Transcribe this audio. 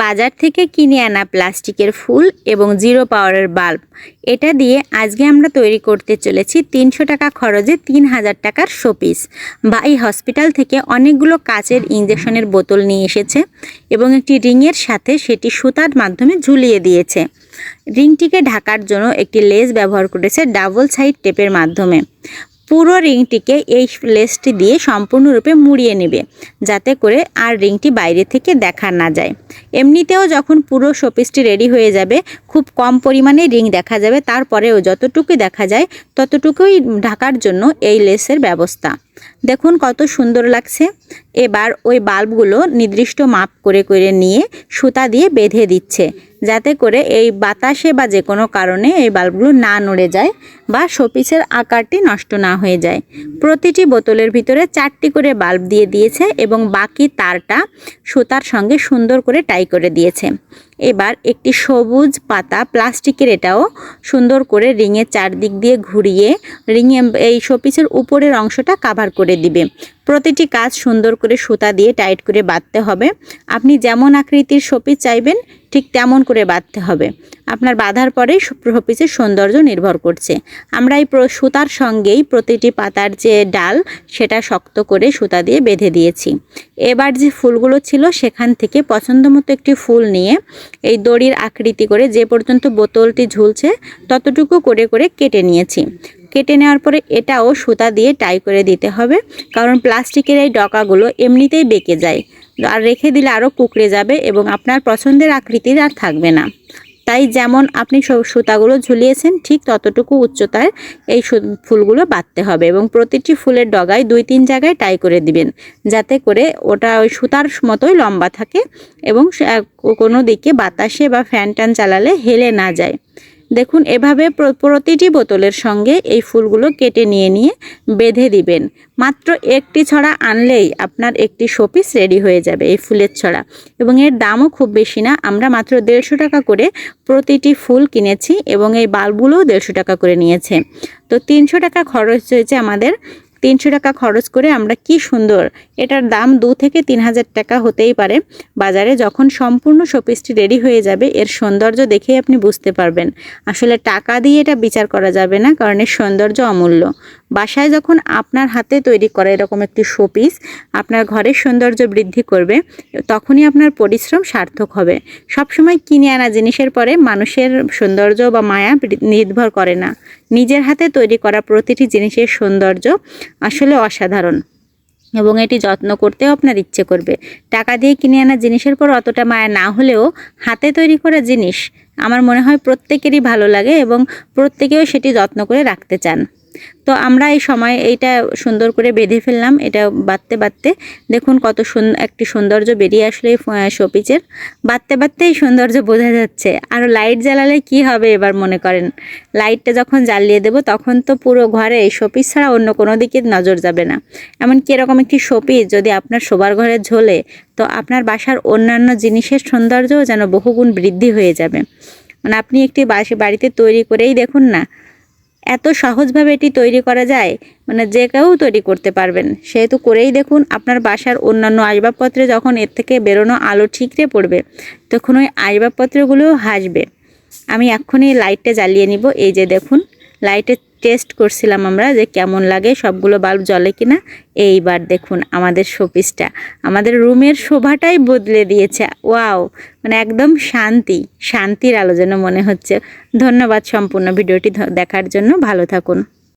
বাজার থেকে কিনে আনা প্লাস্টিকের ফুল এবং জিরো পাওয়ারের বাল্ব। এটা দিয়ে আজকে আমরা তৈরি করতে চলেছি তিনশো টাকা খরচে তিন হাজার টাকার শোপিস। ভাই হসপিটাল থেকে অনেকগুলো কাচের ইঞ্জেকশনের বোতল নিয়ে এসেছে এবং একটি রিংয়ের সাথে সেটি সুতার মাধ্যমে ঝুলিয়ে দিয়েছে। রিংটিকে ঢাকার জন্য একটি লেস ব্যবহার করেছে ডাবল সাইড টেপের মাধ্যমে। পুরো রিংটিকে এই লেসটি দিয়ে সম্পূর্ণরূপে মুড়িয়ে নেবে, যাতে করে আর রিংটি বাইরে থেকে দেখা না যায়। এমনিতেও যখন পুরো শোপিসটি রেডি হয়ে যাবে, খুব কম পরিমাণে রিং দেখা যাবে। তারপরেও যতটুকু দেখা যায়, ততটুকুই ঢাকার জন্য এই লেসের ব্যবস্থা। দেখুন কত সুন্দর লাগছে। এবার ওই বাল্বগুলো নির্দিষ্ট মাপ করে করে নিয়ে সুতা দিয়ে বেঁধে দিচ্ছে, যাতে করে এই বাতাসে বা যে কোনো কারণে এই বাল্বগুলো না নড়ে যায় বা শোপিসের আকারটি নষ্ট না হয়ে যায়। প্রতিটি বোতলের ভিতরে চারটি করে বাল্ব দিয়ে দিয়েছে এবং বাকি তারটা সুতার সঙ্গে সুন্দর করে টাই করে দিয়েছে। এবার একটি সবুজ পাতা প্লাস্টিকের এটাও সুন্দর করে রিংয়ের চারদিক দিয়ে ঘুরিয়ে রিংয়ে এই শোপিসের উপরের অংশটা কাভার করে দিবে। প্রতিটি কাজ সুন্দর করে সুতা দিয়ে টাইট করে বাঁধতে হবে। আপনি যেমন আকৃতির শোপিস চাইবেন, ঠিক তেমন করে বাঁধতে হবে। আপনার বাঁধার পরেই শোপিসের সৌন্দর্য নির্ভর করছে। আমরা এই সুতার সঙ্গেই প্রতিটি পাতার যে ডাল, সেটা শক্ত করে সুতা দিয়ে বেঁধে দিয়েছি। এবার যে ফুলগুলো ছিল, সেখান থেকে পছন্দ মতো একটি ফুল নিয়ে এই দড়ির আকৃতি করে যে পর্যন্ত বোতলটি ঝুলছে, ততটুকু করে করে কেটে নিয়েছি। কেটে নেওয়ার পরে এটাও সুতা দিয়ে টাই করে দিতে হবে। কারণ প্লাস্টিকের এই ডকাগুলো এমনিতেই বেঁকে যায়। আর রেখে দিলে আরও কুকড়ে যাবে এবং আপনার পছন্দের আকৃতির আর থাকবে না। তাই যেমন আপনি সুতাগুলো ঝুলিয়েছেন, ঠিক ততটুকু উচ্চতায় এই ফুলগুলো বাঁধতে হবে এবং প্রতিটি ফুলের ডগায় দুই তিন জায়গায় টাই করে দিবেন। যাতে করে ওটা ওই সুতার মতোই লম্বা থাকে এবং কোনো দিকে বাতাসে বা ফ্যান ট্যান চালালে হেলে না যায়। দেখুন, এভাবে প্রতিটি বোতলের সঙ্গে এই ফুলগুলো কেটে নিয়ে নিয়ে বেঁধে দিবেন। মাত্র একটি ছড়া আনলেই আপনার একটি শোপিস রেডি হয়ে যাবে এই ফুলের ছড়া। এবং এর দামও খুব বেশি না, আমরা মাত্র দেড়শো টাকা করে প্রতিটি ফুল কিনেছি এবং এই বাল্বগুলোও দেড়শো টাকা করে নিয়েছে। তো তিনশো টাকা খরচ হয়েছে আমাদের তিনশো টাকা খরচ করে আমরা কি সুন্দর। এটার দাম দু থেকে তিন হাজার টাকা হতেই পারে। বাজারে যখন সম্পূর্ণ শোপিসটি রেডি হয়ে যাবে, এর সৌন্দর্য দেখেই আপনি বুঝতে পারবেন। আসলে টাকা দিয়ে এটা বিচার করা যাবে না, কারণ এর সৌন্দর্য অমূল্য। বাসায় যখন আপনার হাতে তৈরি করা এরকম একটি শোপিস, আপনার ঘরের সৌন্দর্য বৃদ্ধি করবে, তখনই আপনার পরিশ্রম সার্থক হবে। সবসময় কিনে আনা জিনিসের পরে মানুষের সৌন্দর্য বা মায়া নির্ভর করে না। নিজের হাতে তৈরি করা প্রতিটি জিনিসের সৌন্দর্য আসলে অসাধারণ এবং এটি যত্ন করতেও আপনার ইচ্ছে করবে। টাকা দিয়ে কিনে আনা জিনিসের পর অতটা মায়া না হলেও হাতে তৈরি করা জিনিস আমার মনে হয় প্রত্যেকেরই ভালো লাগে এবং প্রত্যেকেও সেটি যত্ন করে রাখতে চান। তো আমরা এই সময় এইটা সুন্দর করে বেঁধে ফেললাম, এটা বাঁধতে বাঁধতে। দেখুন কত একটি সৌন্দর্য বেরিয়ে আসলে এই শোপিচের। বাঁধতে বাঁধতে এই সৌন্দর্য বোঝা যাচ্ছে। আর লাইট জ্বালালে কি হবে এবার মনে করেন? লাইটটা যখন জ্বালিয়ে দেবো, তখন তো পুরো ঘরে এই শোপিস ছাড়া অন্য কোনো দিকে নজর যাবে না। এমনকি এরকম একটি শোপিস যদি আপনার শোবার ঘরে ঝোলে, তো আপনার বাসার অন্যান্য জিনিসের সৌন্দর্যও যেন বহুগুণ বৃদ্ধি হয়ে যাবে। মানে আপনি একটি বাসি, বাড়িতে তৈরি করেই দেখুন না এত সহজভাবে এটি তৈরি করা যায়? মানে যে কেউ তৈরি করতে পারবেন। সেহেতু করেই দেখুন, আপনার বাসার অন্যান্য আসবাবপত্রে যখন এর থেকে বেরোনো আলো ঠিকরে পড়বে, তখন ওই আসবাবপত্রগুলোও হাসবে। আমি এক্ষুনি লাইটটা জ্বালিয়ে নিব। এই যে দেখুন লাইটে টেস্ট করছিলাম আমরা যে কেমন লাগে, সবগুলো বাল্ব জ্বলে কিনা। এইবার দেখুন আমাদের শোপিসটা। আমাদের রুমের শোভাটাই বদলে দিয়েছে। ওয়াও! মানে একদম শান্তি, শান্তির আলো যেন মনে হচ্ছে। ধন্যবাদ সম্পূর্ণ ভিডিওটি দেখার জন্য। ভালো থাকুন।